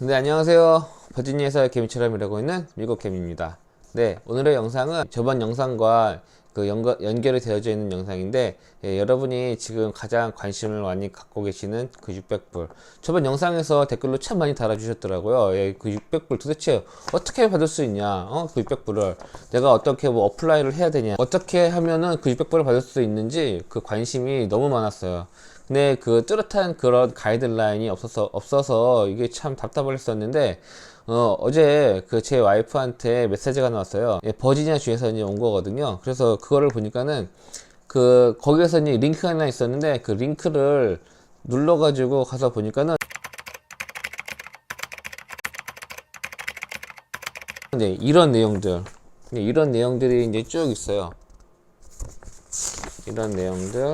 네, 안녕하세요. 버지니아에서 개미처럼 일하고 있는 미국 개미입니다. 네, 오늘의 영상은 저번 영상과 그 연결, 연결이 되어져 있는 영상인데, 예, 여러분이 지금 가장 관심을 많이 갖고 계시는 그 600불. 저번 영상에서 댓글로 참 많이 달아주셨더라고요. 예, 그 600불 도대체 어떻게 받을 수 있냐, 어, 그 600불을. 내가 어떻게 뭐 어플라이를 해야 되냐. 어떻게 하면은 그 600불을 받을 수 있는지 그 관심이 너무 많았어요. 근데 그 뚜렷한 그런 가이드라인이 없어서 없어서 이게 참 답답했었는데 어 어제 그 제 와이프한테 메시지가 나왔어요. 예, 버지니아 주에서 이제 온 거거든요. 그래서 그거를 보니까는 그 거기에서 이제 링크가 하나 있었는데 그 링크를 눌러가지고 가서 보니까는 이제 이런 내용들 네, 이런 내용들이 이제 쭉 있어요. 이런 내용들.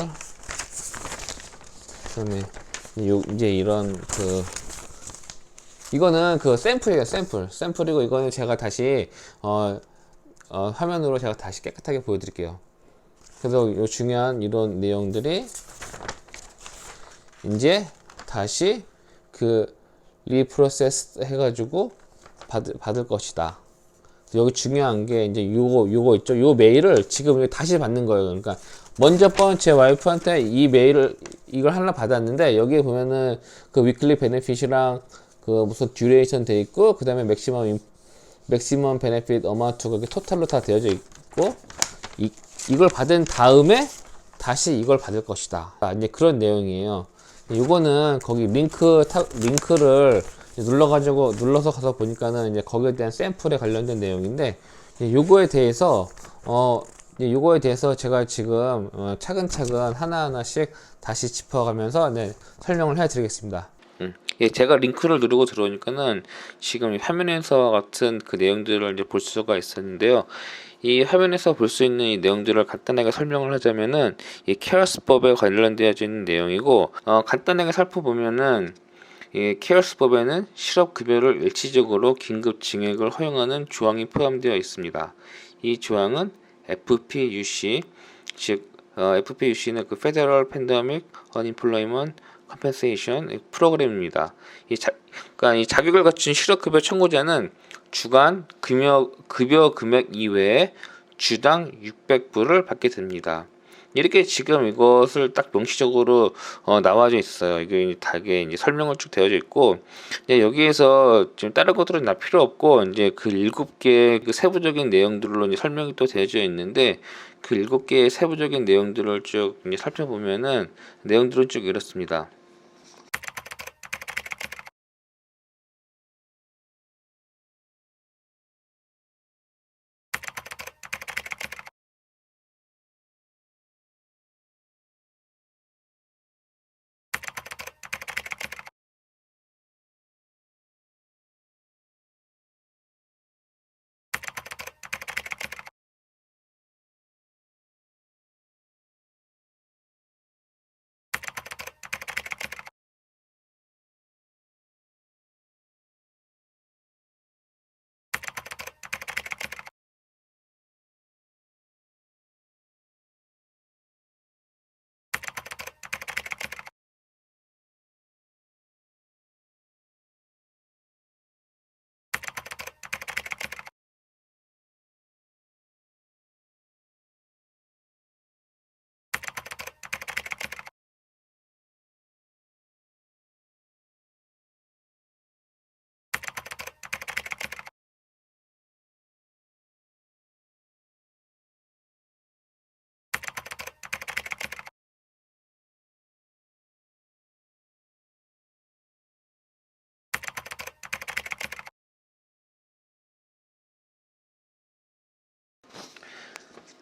그다음에 요 이제 이런 그 이거는 그 샘플이에요 샘플. 샘플이고 이거는 제가 다시 어, 어, 화면으로 제가 다시 깨끗하게 보여드릴게요. 그래서 요 중요한 이런 내용들이 이제 다시 그 리프로세스 해가지고 받을, 받을 것이다. 여기 중요한 게 이제 요거 요거 있죠? 요 메일을 지금 다시 받는 거예요. 그러니까 먼저 번째 와이프한테 이 메일을 이걸 하나 받았는데 여기에 보면은 그 위클리 베네핏이랑 그 무슨 듀레이션 돼 있고 그 다음에 맥시멈 인- 맥시멈 베네핏 어마운트가 이렇게 토탈로 다 되어져 있고 이, 이걸 받은 다음에 다시 이걸 받을 것이다 아, 이제 그런 내용이에요 이거는 거기 링크 타, 링크를 눌러가지고 눌러서 가서 보니까는 이제 거기에 대한 샘플에 관련된 내용인데 이제 요거에 대해서 어 이제 요거에 대해서 제가 지금 어, 차근차근 하나하나씩 다시 짚어가면서 네, 설명을 해드리겠습니다. 음. 예, 제가 링크를 누르고 들어오니까는 지금 이 화면에서 같은 그 내용들을 이제 볼 수가 있었는데요. 이 화면에서 볼 수 있는 이 내용들을 간단하게 설명을 하자면은 이 케어스법에 관련되어져 있는 내용이고 어, 간단하게 살펴보면은 이 케어스법에는 실업급여를 일시적으로 긴급 증액을 허용하는 조항이 포함되어 있습니다. 이 조항은 FPUC 즉 어, FPUC는 그 Federal Pandemic Unemployment Compensation 프로그램입니다. 이 자, 그러니까 이 자격을 갖춘 실업급여 청구자는 주간 급여 급여 금액 이외에 주당 600불을 받게 됩니다. 이렇게 지금 이것을 딱 명시적으로 어, 나와져 있어요. 이게 다게 이제 설명을 쭉 되어져 있고 이제 여기에서 지금 다른 것들은 다 필요 없고 이제 그 일곱 개의 그 세부적인 내용들로 이제 설명이 또 되어져 있는데 그 일곱 개의 세부적인 내용들을 쭉 이제 살펴보면은 내용들은 쭉 이렇습니다.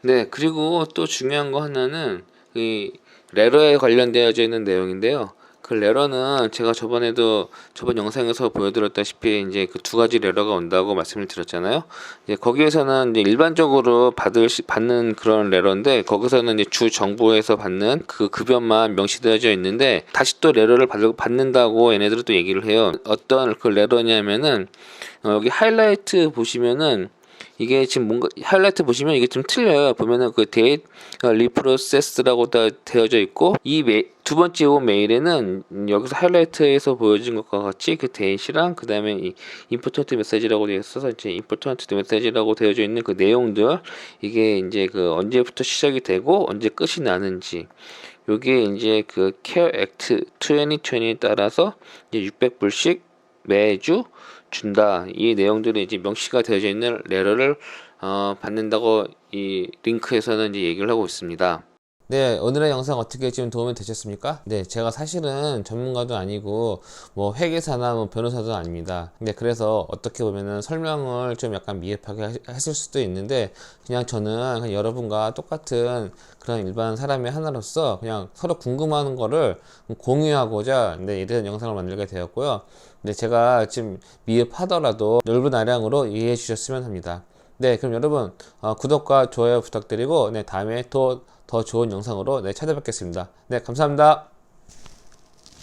네, 그리고 또 중요한 거 하나는 이 레러에 관련되어져 있는 내용인데요. 그 레러는 제가 저번에도 저번 영상에서 보여드렸다시피 이제 그 두 가지 레러가 온다고 말씀을 드렸잖아요. 이제 거기에서는 이제 일반적으로 받을 시- 받는 그런 레러인데 거기서는 이제 주 정부에서 받는 그 급여만 명시되어져 있는데 다시 또 레러를 받, 받는다고 얘네들은 또 얘기를 해요. 어떤 그 레러냐면은 어, 여기 하이라이트 보시면은 이게 지금 뭔가 하이라이트 보시면 이게 좀 틀려요. 보면은 그 데이트 리프로세스라고 다 되어져 있고 이두 번째 온 메일에는 음, 여기서 하이라이트에서 보여진 것과 같이 그 데이시랑 그 다음에 이 임포턴트 메시지라고 되어 있어서 이제 임포턴트 메시지라고 되어져 있는 그 내용들 이게 이제 그 언제부터 시작이 되고 언제 끝이 나는지 요게 이제 그 케어 액트 2020에 따라서 이제 600불씩 매주 준다. 이 내용들이 이제 명시가 되어져 있는 레러를 어, 받는다고 이 링크에서는 이제 얘기를 하고 있습니다. 네, 오늘의 영상 어떻게 지금 도움이 되셨습니까? 네, 제가 사실은 전문가도 아니고 뭐 회계사나 뭐 변호사도 아닙니다. 근데 그래서 어떻게 보면은 설명을 좀 약간 미흡하게 하- 했을 수도 있는데 그냥 저는 그냥 여러분과 똑같은 그런 일반 사람의 하나로서 그냥 서로 궁금한 거를 공유하고자 네, 이런 영상을 만들게 되었고요. 근데 제가 지금 미흡하더라도 넓은 아량으로 이해해 주셨으면 합니다. 네, 그럼 여러분 어, 구독과 좋아요 부탁드리고 네, 다음에 또 더 좋은 영상으로 네, 찾아뵙겠습니다. 네, 감사합니다.